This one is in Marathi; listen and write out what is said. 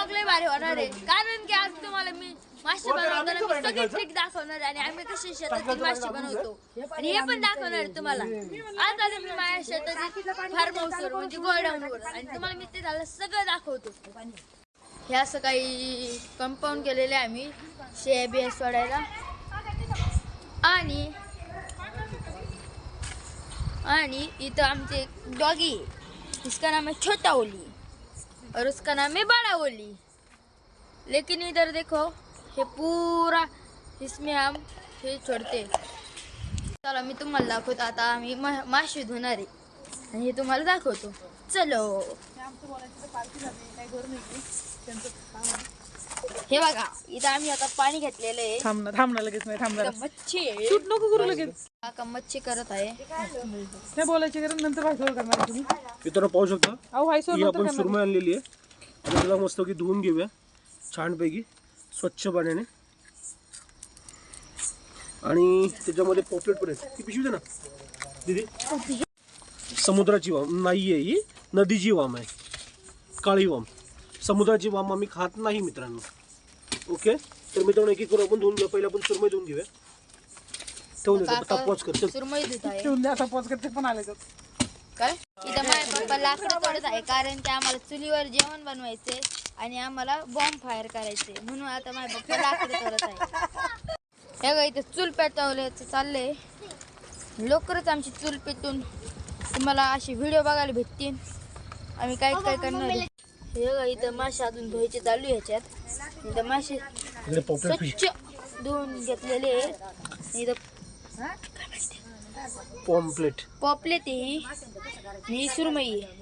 ब्लॉग लय भारी होणार आहे. कारण की आज तुम्हाला मी मासे बनवताना मी सगळी ट्रिक दाखवणार आहे आणि आम्ही कशी शेतातील मासे बनवतो. आणि हे पण दाखवणार आहे तुम्हाला. आज आले मी माझ्या शेतातील फार्म हाऊसवर म्हणजे गोडाऊनवर. आणि तुम्हाला मी ते झालं सगळं दाखवतो. ह्या सकाळी कंपाऊंड केलेले आहे आम्ही शेया बिया सोडायला आणि आणि इथं आमचे डॉगी इसका नाम है छोटा ओली. और उसका नाम है बड़ा ओली लेकिन इधर देखो हे पूरा इसमें हम हे छोड़ते। चला मी तुम्हाला दाखवतो आता आम्ही मा- मासे धुणार आहे आणि हे। तुम्हाला दाखवतो चलो हे बघा इथं आम्ही आता पाणी घेतलेलं आहे. थांब ना थांब ना लगेच नाही थांब इथं मच्छी आहे. शूट नको करू लगेच. काका मच्छी करत आहे. नाही बोलायची गरज नंतर व्हायचं करणार तुम्ही. मित्रांनो पाहू शकता अहो व्हायचं ही नंतर आपण करणार. सुरमई आणलेली आहे. आणि त्याला मस्तपैकी धुवून घेऊया छानपैकी स्वच्छ पाण्याने. आणि त्याच्यामध्ये पॉपलेट पण आहे ती पिशवी दे ना दिदी. समुद्राची वाम नाही आहे ही नदीची वाम आहे. काळी वाम. समुद्राची वाम आम्ही खात नाही मित्रांनो. ओके? तर मित्रांनो एक एक करून आपण धुवून घेऊ. पहिला आपण सुरमई धुवून घेऊया. ठेवून देतो. काका पॉज कर चल सुरमई धुत आहे. ठेवून द्या आता पॉज करते पण आले तर. काय? इथं माझ्या पप्पा लाकडं तोडत आहे कारण की आम्हाला चुलीवर जेवण बनवायचे आणि आम्हाला बॉम्ब फायर करायचे म्हणून आता माझ्या पप्पा लाकडं तोडत आहे. हे का इथं चूल पेटवल्याचं चाललंय. लवकरच आमची चूल पेटून तुम्हाला असे व्हिडिओ बघायला भेटतील. आम्ही काय काय करणार आहे. हे का इथं मासे अजून धुवायचे चालू आहे ह्याच्यात. इथं मासे इकडे पॉपलेट फिश स्वच्छ धुवून घेतलेले आहेत. इथं पॉम्पलेट पॉपलेट ही ही सुरमई आहे.